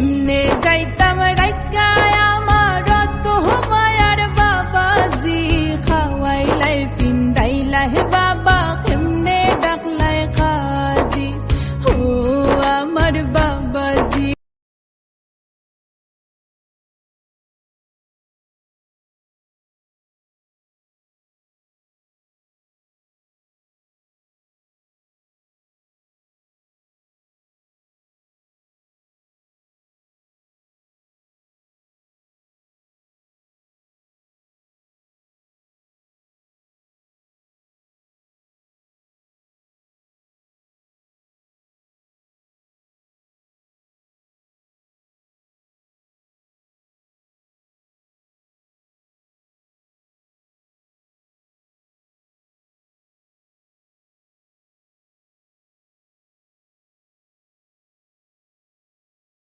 কেমনে যাইতাম রাইকায় আমার তোমার বাবাজি খাওয়াইলাই ফিন্দাইলা হেবা